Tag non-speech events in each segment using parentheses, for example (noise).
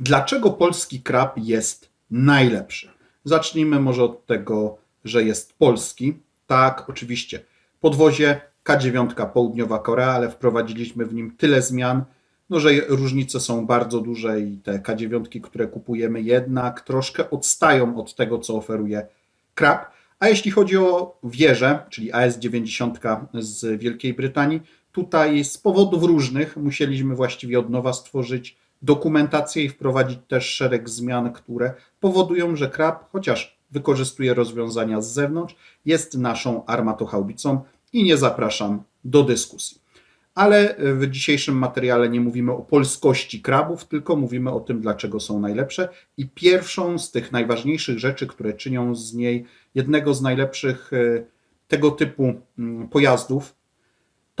Dlaczego polski krab jest najlepszy? Zacznijmy może od tego, że jest polski. Tak, oczywiście. Podwozie K9 Południowa Korea, ale wprowadziliśmy w nim tyle zmian, no, że różnice są bardzo duże i te K9, które kupujemy, jednak troszkę odstają od tego, co oferuje krab. A jeśli chodzi o wieżę, czyli AS90 z Wielkiej Brytanii, tutaj z powodów różnych musieliśmy właściwie od nowa stworzyć dokumentację i wprowadzić też szereg zmian, które powodują, że krab, chociaż wykorzystuje rozwiązania z zewnątrz, jest naszą armatochaubicą i nie zapraszam do dyskusji. Ale w dzisiejszym materiale nie mówimy o polskości krabów, tylko mówimy o tym, dlaczego są najlepsze. I pierwszą z tych najważniejszych rzeczy, które czynią z niej jednego z najlepszych e, tego typu mm, pojazdów,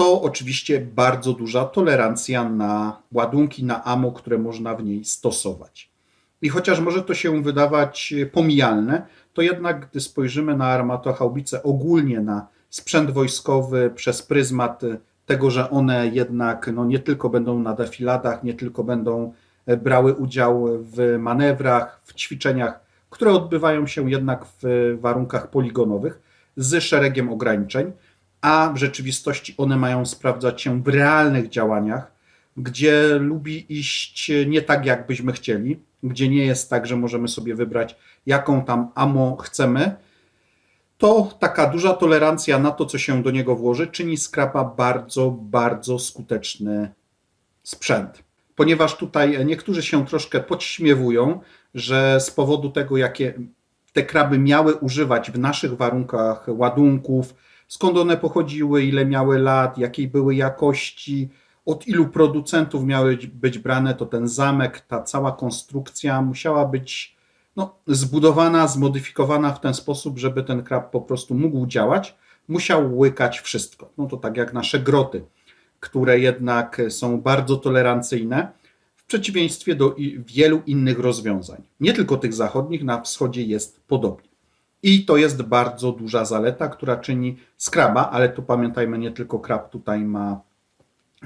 to oczywiście bardzo duża tolerancja na ładunki, na amo, które można w niej stosować. I chociaż może to się wydawać pomijalne, to jednak gdy spojrzymy na armatochaubice ogólnie, na sprzęt wojskowy przez pryzmat tego, że one jednak no, nie tylko będą na defiladach, nie tylko będą brały udział w manewrach, w ćwiczeniach, które odbywają się jednak w warunkach poligonowych z szeregiem ograniczeń, a w rzeczywistości one mają sprawdzać się w realnych działaniach, gdzie lubi iść nie tak, jak byśmy chcieli, gdzie nie jest tak, że możemy sobie wybrać, jaką tam amo chcemy, to taka duża tolerancja na to, co się do niego włoży, czyni skrapa bardzo, bardzo skuteczny sprzęt. Ponieważ tutaj niektórzy się troszkę podśmiewują, że z powodu tego, jakie te kraby miały używać w naszych warunkach ładunków, skąd one pochodziły, ile miały lat, jakiej były jakości, od ilu producentów miały być brane, to ten zamek, ta cała konstrukcja musiała być no, zbudowana, zmodyfikowana w ten sposób, żeby ten krab po prostu mógł działać, musiał łykać wszystko. No to tak jak nasze groty, które jednak są bardzo tolerancyjne, w przeciwieństwie do wielu innych rozwiązań. Nie tylko tych zachodnich, na wschodzie jest podobnie. I to jest bardzo duża zaleta, która czyni skraba, ale tu pamiętajmy, nie tylko krab tutaj ma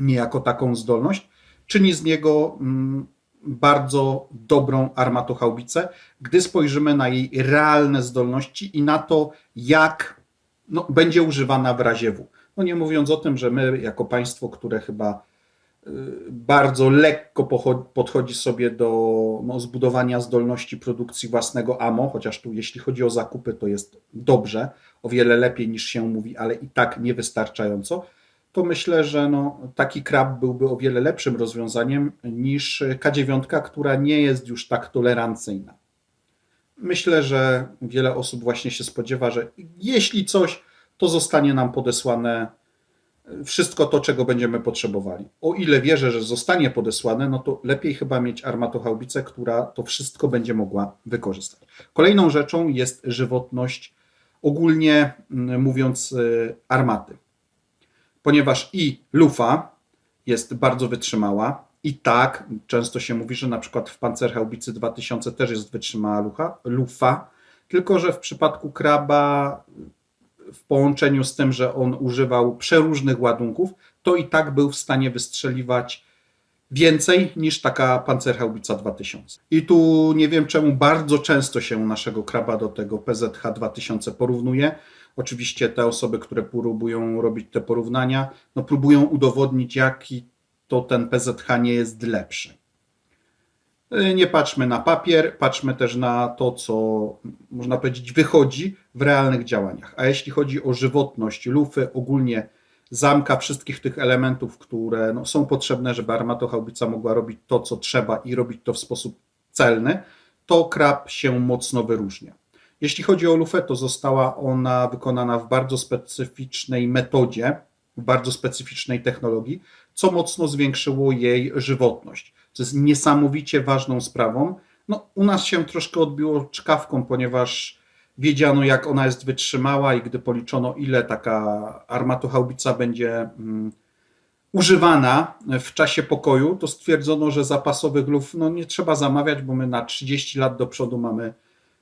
niejako taką zdolność, czyni z niego mm, bardzo dobrą armatochaubicę, gdy spojrzymy na jej realne zdolności i na to, jak no, będzie używana w razie W. No nie mówiąc o tym, że my jako państwo, które chyba bardzo lekko podchodzi sobie do no, zbudowania zdolności produkcji własnego AMO, chociaż tu jeśli chodzi o zakupy, to jest dobrze, o wiele lepiej niż się mówi, ale i tak niewystarczająco to myślę, że no, taki krab byłby o wiele lepszym rozwiązaniem niż K9, która nie jest już tak tolerancyjna. Myślę, że wiele osób właśnie się spodziewa, że jeśli coś, to zostanie nam podesłane wszystko to, czego będziemy potrzebowali. O ile wierzę, że zostanie podesłane, no to lepiej chyba mieć armatochaubicę, która to wszystko będzie mogła wykorzystać. Kolejną rzeczą jest żywotność, ogólnie mm, mówiąc, y, armaty ponieważ i lufa jest bardzo wytrzymała. I tak, często się mówi, że na przykład w Panzerhaubicy 2000 też jest wytrzymała lufa, tylko że w przypadku kraba w połączeniu z tym, że on używał przeróżnych ładunków, to i tak był w stanie wystrzeliwać więcej niż taka Panzerhaubica 2000. I tu nie wiem czemu bardzo często się naszego kraba do tego PZH 2000 porównuje, Oczywiście te osoby, które próbują robić te porównania, no próbują udowodnić, jaki to ten PZH nie jest lepszy. Y, nie patrzmy na papier, patrzmy też na to, co można powiedzieć wychodzi w realnych działaniach. A jeśli chodzi o żywotność lufy, ogólnie zamka, wszystkich tych elementów, które no, są potrzebne, żeby armatochaubica mogła robić to, co trzeba i robić to w sposób celny, to krab się mocno wyróżnia. Jeśli chodzi o lufę, to została ona wykonana w bardzo specyficznej metodzie, w bardzo specyficznej technologii, co mocno zwiększyło jej żywotność. Co jest niesamowicie ważną sprawą. No, u nas się troszkę odbiło czkawką, ponieważ wiedziano, jak ona jest wytrzymała, i gdy policzono, ile taka armatochaubica będzie mm, używana w czasie pokoju, to stwierdzono, że zapasowych luf no, nie trzeba zamawiać, bo my na 30 lat do przodu mamy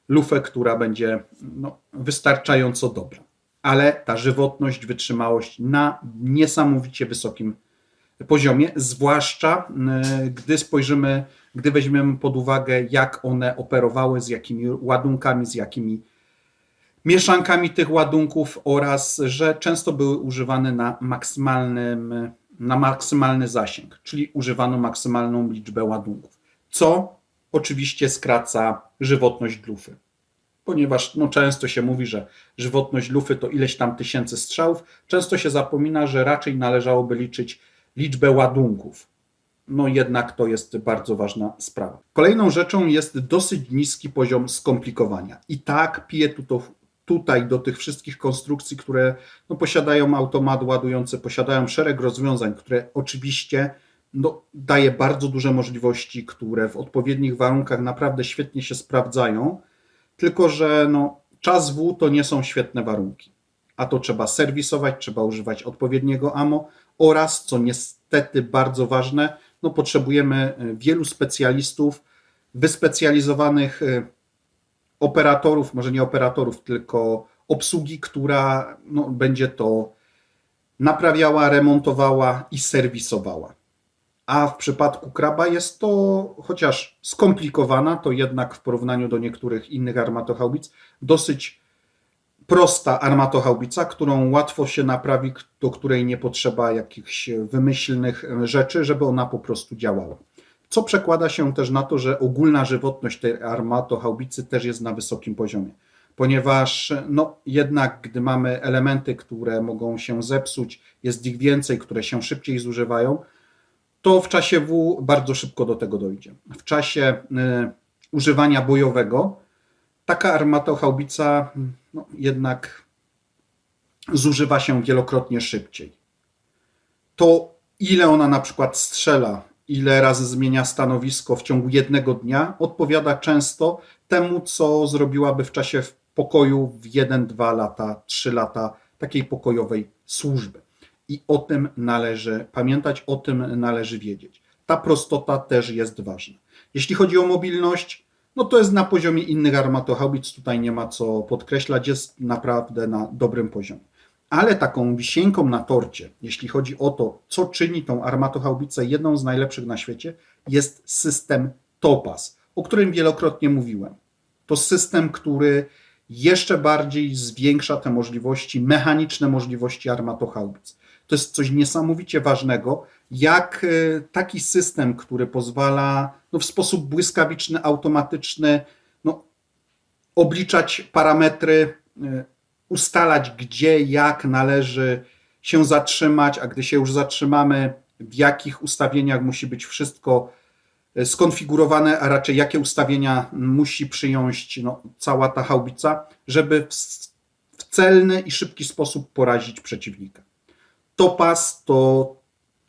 lufę, która będzie no, wystarczająco dobra. Ale ta żywotność, wytrzymałość na niesamowicie wysokim poziomie, zwłaszcza y, gdy spojrzymy, gdy weźmiemy pod uwagę, jak one operowały, z jakimi ładunkami, z jakimi mieszankami tych ładunków oraz, że często były używane na maksymalnym, na maksymalny zasięg, czyli używano maksymalną liczbę ładunków, co oczywiście skraca żywotność lufy. Ponieważ no, często się mówi, że żywotność lufy to ileś tam tysięcy strzałów, często się zapomina, że raczej należałoby liczyć liczbę ładunków. No jednak to jest bardzo ważna sprawa. Kolejną rzeczą jest dosyć niski poziom skomplikowania. I tak piję tu to, tutaj do tych wszystkich konstrukcji, które no, posiadają automat ładujący, posiadają szereg rozwiązań, które oczywiście no, daje bardzo duże możliwości, które w odpowiednich warunkach naprawdę świetnie się sprawdzają, tylko że no, czas W to nie są świetne warunki. A to trzeba serwisować, trzeba używać odpowiedniego AMO oraz, co niestety bardzo ważne, no, potrzebujemy y, wielu specjalistów, wyspecjalizowanych y, operatorów, może nie operatorów, tylko obsługi, która no, będzie to naprawiała, remontowała i serwisowała. A w przypadku kraba jest to, chociaż skomplikowana, to jednak w porównaniu do niektórych innych armatochaubic, dosyć prosta armatochaubica, którą łatwo się naprawi, do której nie potrzeba jakichś wymyślnych rzeczy, żeby ona po prostu działała. Co przekłada się też na to, że ogólna żywotność tej armatochaubicy też jest na wysokim poziomie. Ponieważ no, jednak, gdy mamy elementy, które mogą się zepsuć, jest ich więcej, które się szybciej zużywają, to w czasie W bardzo szybko do tego dojdzie. W czasie y, używania bojowego taka armatochaubica no, jednak zużywa się wielokrotnie szybciej. To ile ona na przykład strzela, ile razy zmienia stanowisko w ciągu jednego dnia, odpowiada często temu, co zrobiłaby w czasie pokoju w 1-2 lata, 3 lata takiej pokojowej służby. I o tym należy pamiętać, o tym należy wiedzieć. Ta prostota też jest ważna. Jeśli chodzi o mobilność, no to jest na poziomie innych armatochaubic, tutaj nie ma co podkreślać, jest naprawdę na dobrym poziomie. Ale taką wisienką na torcie, jeśli chodzi o to, co czyni tą armatochaubicę jedną z najlepszych na świecie, jest system TOPAS, o którym wielokrotnie mówiłem. To system, który jeszcze bardziej zwiększa te możliwości, mechaniczne możliwości armatochaubic. To jest coś niesamowicie ważnego, jak e, taki system, który pozwala no, w sposób błyskawiczny, automatyczny no, obliczać parametry, e, ustalać gdzie, jak należy się zatrzymać, a gdy się już zatrzymamy, w jakich ustawieniach musi być wszystko e, skonfigurowane, a raczej jakie ustawienia musi przyjąć no, cała ta haubica, żeby w, w celny i szybki sposób porazić przeciwnika. Topaz to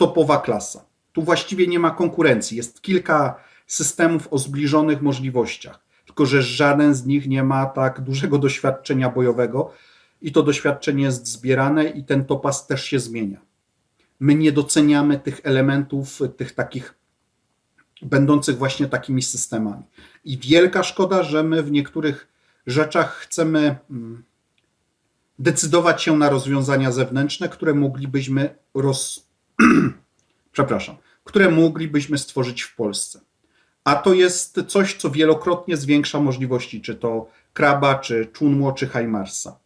topowa klasa. Tu właściwie nie ma konkurencji. Jest kilka systemów o zbliżonych możliwościach, tylko że żaden z nich nie ma tak dużego doświadczenia bojowego i to doświadczenie jest zbierane i ten topaz też się zmienia. My nie doceniamy tych elementów, tych takich będących właśnie takimi systemami. I wielka szkoda, że my w niektórych rzeczach chcemy mm, decydować się na rozwiązania zewnętrzne, które moglibyśmy roz... (clears throat) przepraszam, które moglibyśmy stworzyć w Polsce. A to jest coś, co wielokrotnie zwiększa możliwości, czy to Kraba, czy Chunmo, czy Haimarsa.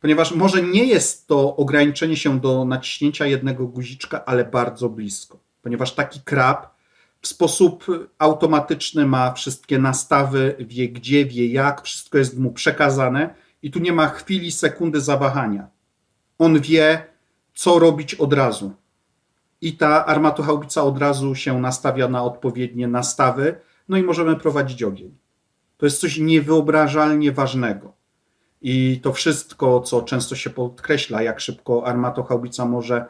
Ponieważ może nie jest to ograniczenie się do naciśnięcia jednego guziczka, ale bardzo blisko. Ponieważ taki krab w sposób automatyczny ma wszystkie nastawy, wie gdzie, wie jak, wszystko jest mu przekazane i tu nie ma chwili, sekundy zawahania. On wie, co robić od razu. I ta armatochaubica od razu się nastawia na odpowiednie nastawy, no i możemy prowadzić ogień. To jest coś niewyobrażalnie ważnego. I to wszystko, co często się podkreśla, jak szybko armatochaubica może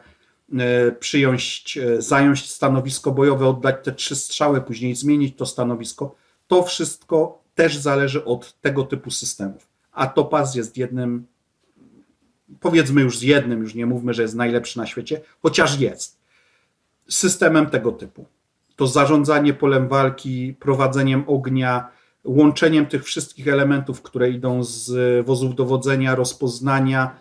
e, przyjąć, e, zająć stanowisko bojowe, oddać te trzy strzały, później zmienić to stanowisko, to wszystko też zależy od tego typu systemów. A Topaz jest jednym powiedzmy już z jednym, już nie mówmy, że jest najlepszy na świecie, chociaż jest systemem tego typu. To zarządzanie polem walki, prowadzeniem ognia, łączeniem tych wszystkich elementów, które idą z wozów dowodzenia, rozpoznania,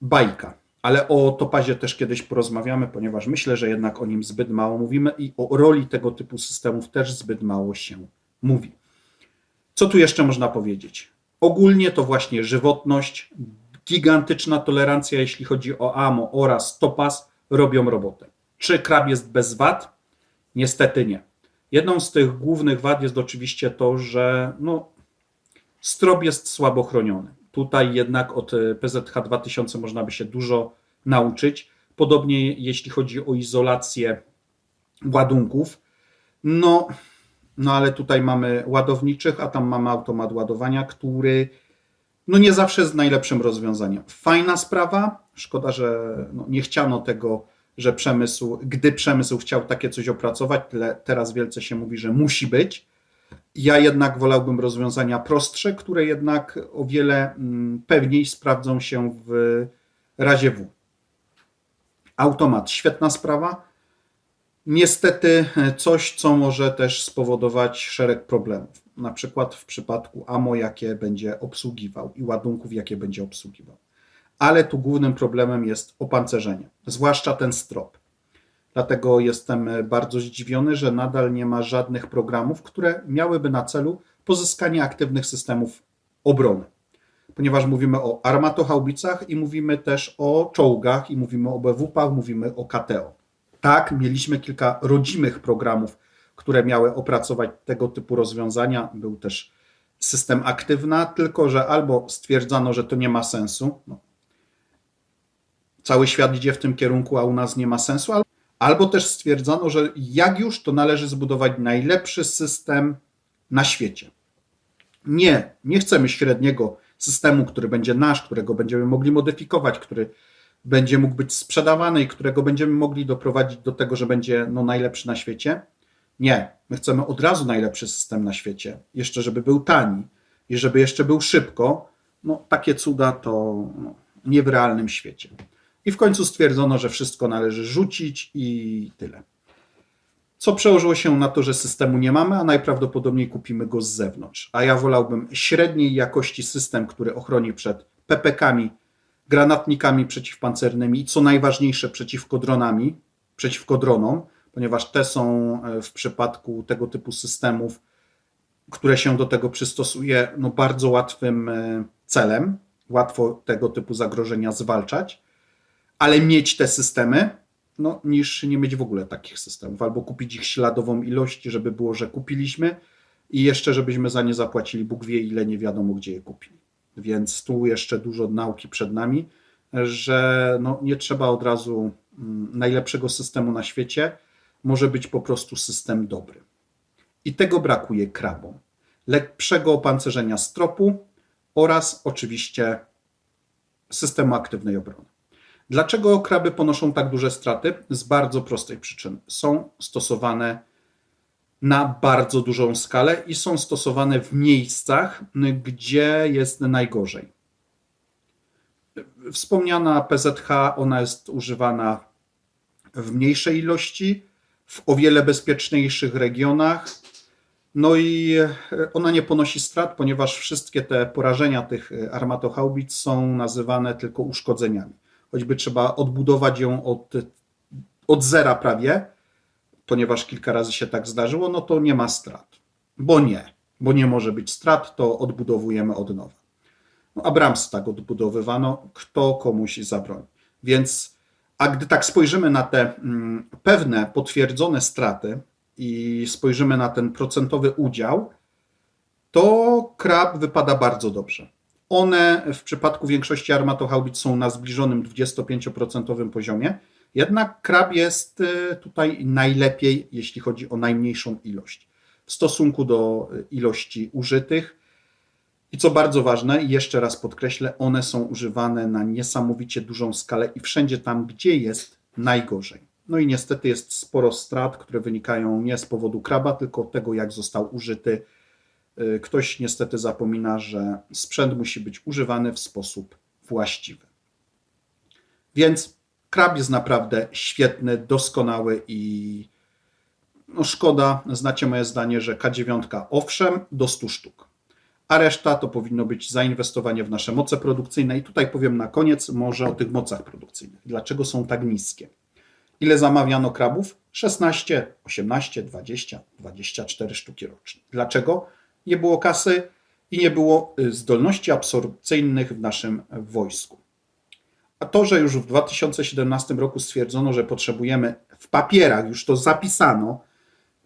bajka. ale o topazie też kiedyś porozmawiamy, ponieważ myślę, że jednak o nim zbyt mało mówimy i o roli tego typu systemów też zbyt mało się mówi. Co tu jeszcze można powiedzieć? Ogólnie to właśnie żywotność, gigantyczna tolerancja, jeśli chodzi o AMO oraz topaz, robią robotę. Czy krab jest bez wad? Niestety nie. Jedną z tych głównych wad jest oczywiście to, że no, strop jest słabo chroniony. Tutaj jednak od PZH 2000 można by się dużo nauczyć. Podobnie jeśli chodzi o izolację ładunków. No, no ale tutaj mamy ładowniczych, a tam mamy automat ładowania, który no nie zawsze jest najlepszym rozwiązaniem. Fajna sprawa, szkoda, że no nie chciano tego, że przemysł, gdy przemysł chciał takie coś opracować, tyle teraz wielce się mówi, że musi być. Ja jednak wolałbym rozwiązania prostsze, które jednak o wiele mm, pewniej sprawdzą się w razie W. Automat, świetna sprawa. Niestety coś, co może też spowodować szereg problemów. Na przykład w przypadku AMO, jakie będzie obsługiwał i ładunków, jakie będzie obsługiwał. Ale tu głównym problemem jest opancerzenie, zwłaszcza ten strop. Dlatego jestem bardzo zdziwiony, że nadal nie ma żadnych programów, które miałyby na celu pozyskanie aktywnych systemów obrony. Ponieważ mówimy o armatohaubicach i mówimy też o czołgach, i mówimy o BWP-ach, mówimy o KTO. Tak, mieliśmy kilka rodzimych programów, które miały opracować tego typu rozwiązania. Był też system aktywna, tylko że albo stwierdzano, że to nie ma sensu. No. Cały świat idzie w tym kierunku, a u nas nie ma sensu, albo też stwierdzano, że jak już, to należy zbudować najlepszy system na świecie. Nie, nie chcemy średniego systemu, który będzie nasz, którego będziemy mogli modyfikować, który będzie mógł być sprzedawany i którego będziemy mogli doprowadzić do tego, że będzie no, najlepszy na świecie. Nie, my chcemy od razu najlepszy system na świecie, jeszcze żeby był tani i żeby jeszcze był szybko. No, takie cuda to no, nie w realnym świecie. I w końcu stwierdzono, że wszystko należy rzucić i tyle. Co przełożyło się na to, że systemu nie mamy, a najprawdopodobniej kupimy go z zewnątrz. A ja wolałbym średniej jakości system, który ochroni przed PPK-ami, granatnikami przeciwpancernymi co najważniejsze przeciwko dronami, przeciwko dronom, ponieważ te są e, w przypadku tego typu systemów, które się do tego przystosuje, no bardzo łatwym e, celem. Łatwo tego typu zagrożenia zwalczać, ale mieć te systemy, no, niż nie mieć w ogóle takich systemów, albo kupić ich śladową ilość, żeby było, że kupiliśmy i jeszcze, żebyśmy za nie zapłacili Bóg wie ile, nie wiadomo gdzie je kupili. Więc tu jeszcze dużo nauki przed nami, że no, nie trzeba od razu mm, najlepszego systemu na świecie, może być po prostu system dobry. I tego brakuje krabom. Lepszego opancerzenia stropu oraz oczywiście systemu aktywnej obrony. Dlaczego kraby ponoszą tak duże straty? Z bardzo prostej przyczyny. Są stosowane na bardzo dużą skalę i są stosowane w miejscach, gdzie jest najgorzej. Wspomniana PZH, ona jest używana w mniejszej ilości, w o wiele bezpieczniejszych regionach. No i ona nie ponosi strat, ponieważ wszystkie te porażenia tych armatohaubic są nazywane tylko uszkodzeniami. Choćby trzeba odbudować ją od, od zera prawie, ponieważ kilka razy się tak zdarzyło, no to nie ma strat. Bo nie, bo nie może być strat, to odbudowujemy od nowa. No, Abrams tak odbudowywano, kto komuś zabroni. Więc, a gdy tak spojrzymy na te mm, pewne potwierdzone straty i spojrzymy na ten procentowy udział, to krab wypada bardzo dobrze. One w przypadku większości armatohaubic są na zbliżonym 25% poziomie, jednak krab jest y, tutaj najlepiej, jeśli chodzi o najmniejszą ilość w stosunku do y, ilości użytych. I co bardzo ważne, jeszcze raz podkreślę, one są używane na niesamowicie dużą skalę i wszędzie tam, gdzie jest najgorzej. No i niestety jest sporo strat, które wynikają nie z powodu kraba, tylko tego, jak został użyty. Y, ktoś niestety zapomina, że sprzęt musi być używany w sposób właściwy. Więc krab jest naprawdę świetny, doskonały i no szkoda, znacie moje zdanie, że K9 owszem, do 100 sztuk, a reszta to powinno być zainwestowanie w nasze moce produkcyjne. I tutaj powiem na koniec może o tych mocach produkcyjnych. Dlaczego są tak niskie? Ile zamawiano krabów? 16, 18, 20, 24 sztuki rocznie. Dlaczego? Nie było kasy i nie było y, zdolności absorpcyjnych w naszym wojsku. A to, że już w 2017 roku stwierdzono, że potrzebujemy w papierach, już to zapisano,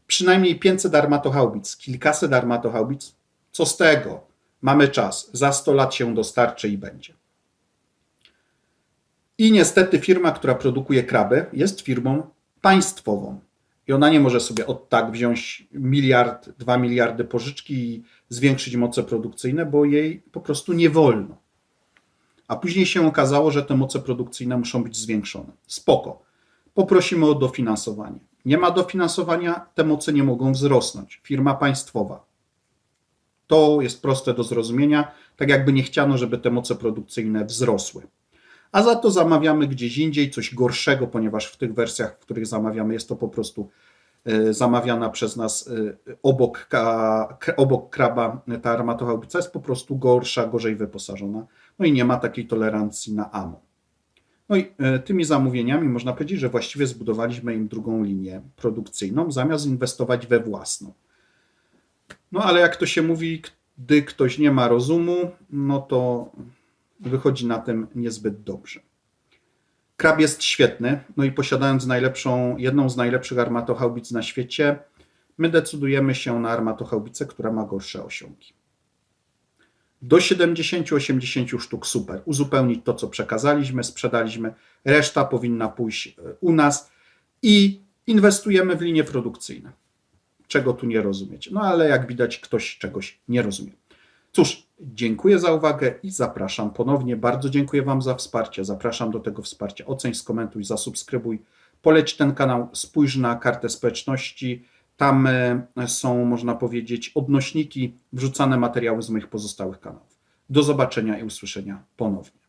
przynajmniej 500 armatohaubic, kilkaset armatohaubic, co z tego? Mamy czas, za 100 lat się dostarczy i będzie. I niestety firma, która produkuje kraby, jest firmą państwową. I ona nie może sobie od tak wziąć miliard, dwa miliardy pożyczki i zwiększyć moce produkcyjne, bo jej po prostu nie wolno. A później się okazało, że te moce produkcyjne muszą być zwiększone. Spoko. Poprosimy o dofinansowanie. Nie ma dofinansowania, te moce nie mogą wzrosnąć. Firma państwowa. To jest proste do zrozumienia, tak jakby nie chciano, żeby te moce produkcyjne wzrosły. A za to zamawiamy gdzieś indziej coś gorszego, ponieważ w tych wersjach, w których zamawiamy, jest to po prostu zamawiana przez nas e, obok, obok kraba ta armatochałbica jest po prostu gorsza, gorzej wyposażona. No i nie ma takiej tolerancji na ammo. No i e, tymi zamówieniami można powiedzieć, że właściwie zbudowaliśmy im drugą linię produkcyjną, zamiast inwestować we własną. No ale jak to się mówi, gdy ktoś nie ma rozumu, no to wychodzi na tym niezbyt dobrze. Krab jest świetny, no i posiadając najlepszą, jedną z najlepszych armatochałbic na świecie, my decydujemy się na armatochałbicę, która ma gorsze osiągi. Do 70-80 sztuk super. Uzupełnić to, co przekazaliśmy, sprzedaliśmy. Reszta powinna pójść e, u nas i inwestujemy w linie produkcyjne. Czego tu nie rozumieć? No ale jak widać, ktoś czegoś nie rozumie. Cóż, dziękuję za uwagę i zapraszam ponownie. Bardzo dziękuję Wam za wsparcie. Zapraszam do tego wsparcia. Oceń, skomentuj, zasubskrybuj. Poleć ten kanał, spójrz na kartę społeczności. Tam e, są, można powiedzieć, odnośniki, wrzucane materiały z moich pozostałych kanałów. Do zobaczenia i usłyszenia ponownie.